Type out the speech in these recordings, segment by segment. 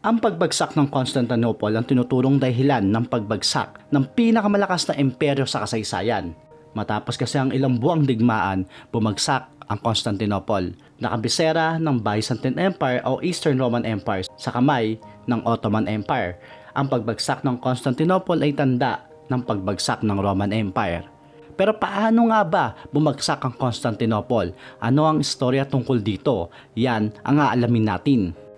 Ang pagbagsak ng Constantinople ang tinuturong dahilan ng pagbagsak ng pinakamalakas na imperyo sa kasaysayan. Matapos kasi ang ilang buwang digmaan, bumagsak ang Constantinople, nakabisera ng Byzantine Empire o Eastern Roman Empire sa kamay ng Ottoman Empire. Ang pagbagsak ng Constantinople ay tanda ng pagbagsak ng Roman Empire. Pero paano nga ba bumagsak ang Constantinople? Ano ang istorya tungkol dito? Yan ang aalamin natin.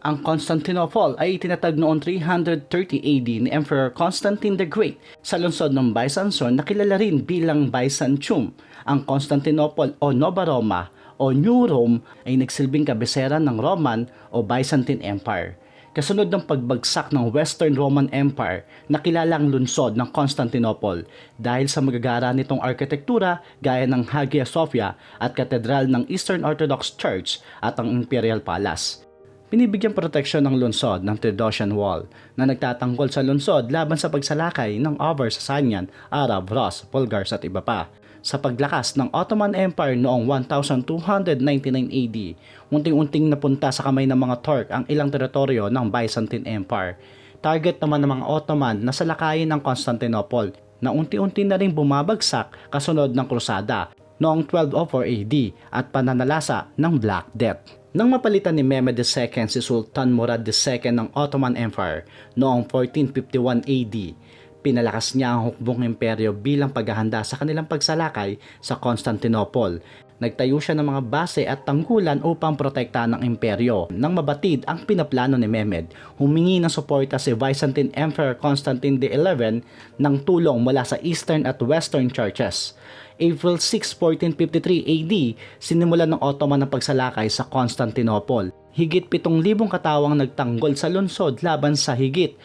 Ang Constantinople ay itinatag noong 330 AD ni Emperor Constantine the Great sa lungsod ng Byzantium na kilala rin bilang Byzantium. Ang Constantinople o Nova Roma o New Rome ay nagsilbing kabisera ng Roman o Byzantine Empire. Kasunod ng pagbagsak ng Western Roman Empire, nakilala ang lungsod ng Constantinople dahil sa magagara nitong arkitektura gaya ng Hagia Sophia at katedral ng Eastern Orthodox Church at ang Imperial Palace binibigyan proteksyon ng lungsod ng Theodosian Wall na nagtatanggol sa lungsod laban sa pagsalakay ng Avar Sasanian, Arab, Rus, Bulgars at iba pa. Sa paglakas ng Ottoman Empire noong 1299 AD, unting-unting napunta sa kamay ng mga Turk ang ilang teritoryo ng Byzantine Empire. Target naman ng mga Ottoman na salakayin ang Constantinople na unti-unti na rin bumabagsak kasunod ng krusada noong 1204 AD at pananalasa ng Black Death. Nang mapalitan ni Mehmed II si Sultan Murad II ng Ottoman Empire noong 1451 AD, pinalakas niya ang hukbong imperyo bilang paghahanda sa kanilang pagsalakay sa Constantinople. Nagtayo siya ng mga base at tangkulan upang protektahan ng imperyo. Nang mabatid ang pinaplano ni Mehmed, humingi ng suporta si Byzantine Emperor Constantine XI ng tulong mula sa Eastern at Western churches. April 6, 1453 AD, sinimulan ng Ottoman ang pagsalakay sa Constantinople. Higit 7,000 katawang nagtanggol sa lungsod laban sa higit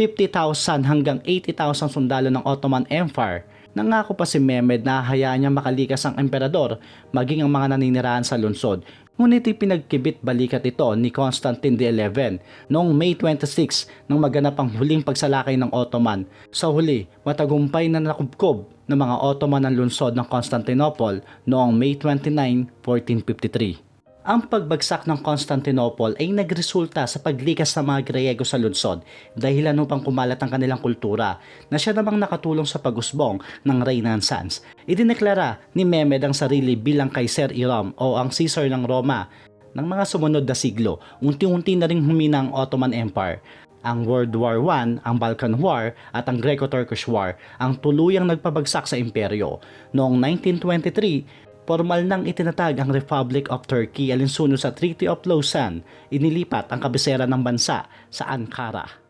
50,000 hanggang 80,000 sundalo ng Ottoman Empire. Nangako pa si Mehmed na hayaan niya makalikas ang emperador maging ang mga naninirahan sa lungsod. Ngunit ipinagkibit balikat ito ni Constantine XI noong May 26 nang maganap ang huling pagsalakay ng Ottoman. Sa huli, matagumpay na nakubkob ng mga Ottoman ang lungsod ng Constantinople noong May 29, 1453. Ang pagbagsak ng Constantinople ay nagresulta sa paglikas ng mga Griego sa lungsod dahilan upang kumalat ang kanilang kultura na siya namang nakatulong sa pagusbong ng Renaissance. Idineklara ni Mehmed ang sarili bilang Kaiser Iram o ang Caesar ng Roma. Ng mga sumunod na siglo, unti-unti na ring humina ang Ottoman Empire ang World War I, ang Balkan War at ang Greco-Turkish War ang tuluyang nagpabagsak sa imperyo. Noong 1923, formal nang itinatag ang Republic of Turkey alinsunod sa Treaty of Lausanne, inilipat ang kabisera ng bansa sa Ankara.